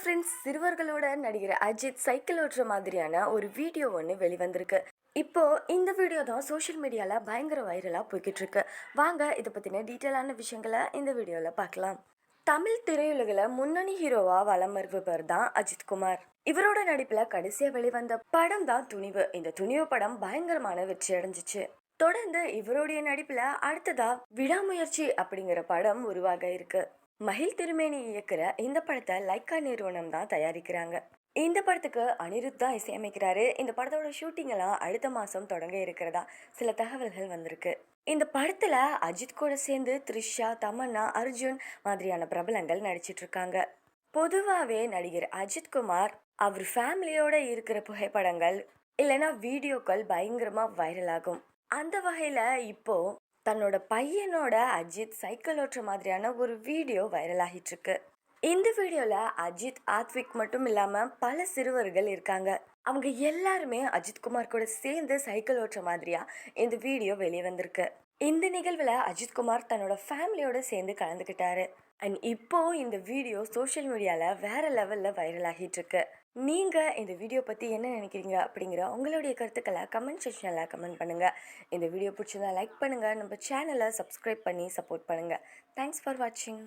Friends சிறுவர்களோட நடிகர் Ajith cycle ஓட்டுற மாதிரியான ஒரு வீடியோ ஒன்று வெளிவந்திருக்கு. இப்போ இந்த வீடியோ தான் சோஷியல் மீடியாவில் பயங்கர வைரலாக போய்கிட்டு இருக்கு வாங்க இதை பற்றின டீட்டெயிலான விஷயங்களை இந்த வீடியோவில் பார்க்கலாம். தமிழ் திரையுலகில் முன்னணி ஹீரோவாக வலம் வருபவர் தான் அஜித் குமார். இவரோட நடிப்பில் கடைசியாக வெளிவந்த படம் தான் துணிவு. இந்த துணிவு படம் பயங்கரமான வெற்றி அடைஞ்சிச்சு. தொடர்ந்து இவருடைய நடிப்பில் அடுத்ததா விடாமுயற்சி அப்படிங்கிற படம் உருவாக இருக்கு. மகிழ் திருமேனி இயக்குற இந்த படத்தை லைக்கா நிறுவனம் தான் தயாரிக்கிறாங்க. இந்த படத்துக்கு அனிருத் தான் இசையமைக்கிறாரு. இந்த படத்தோட ஷூட்டிங் எல்லாம் அடுத்த மாசம் தொடங்க இருக்கிறதா சில தகவல்கள் வந்திருக்கு. இந்த படத்துல அஜித் கூட சேர்ந்து த்ரிஷா தமன்னா அர்ஜுன் மாதிரியான பிரபலங்கள் நடிச்சிட்டு இருக்காங்க. பொதுவாகவே நடிகர் அஜித் குமார் அவர் ஃபேமிலியோட இருக்கிற புகைப்படங்கள் இல்லைன்னா வீடியோக்கள் பயங்கரமாக வைரல் ஆகும். அந்த வகையில் இப்போ தன்னோட பையனோட அஜித் சைக்கிள் ஓட்டுற மாதிரியான ஒரு வீடியோ வைரல் ஆகிட்டு இருக்கு இந்த வீடியோல அஜித் ஆத்விக் மட்டும் இல்லாம பல சிறுவர்கள் இருக்காங்க. அவங்க எல்லாருமே அஜித் குமார் கூட சேர்ந்து சைக்கிள் ஓட்டுற மாதிரியா இந்த வீடியோ வெளியே வந்திருக்கு. இந்த நிகழ்வில் அஜித்குமார் தன்னோட ஃபேமிலியோட சேர்ந்து கலந்துக்கிட்டாரு. அண்ட் இப்போ இந்த வீடியோ சோஷியல் மீடியாவில் வேற லெவலில் வைரல் ஆகிட்டு இருக்கு நீங்க இந்த வீடியோ பத்தி என்ன நினைக்கிறீங்க அப்படிங்கிற உங்களுடைய கருத்துக்களை கமெண்ட் செக்ஷனில் கமெண்ட் பண்ணுங்க. இந்த வீடியோ பிடிச்சிருந்தா லைக் பண்ணுங்க. நம்ம சேனலை சப்ஸ்கிரைப் பண்ணி சப்போர்ட் பண்ணுங்க. தேங்க்ஸ் ஃபார் வாட்சிங்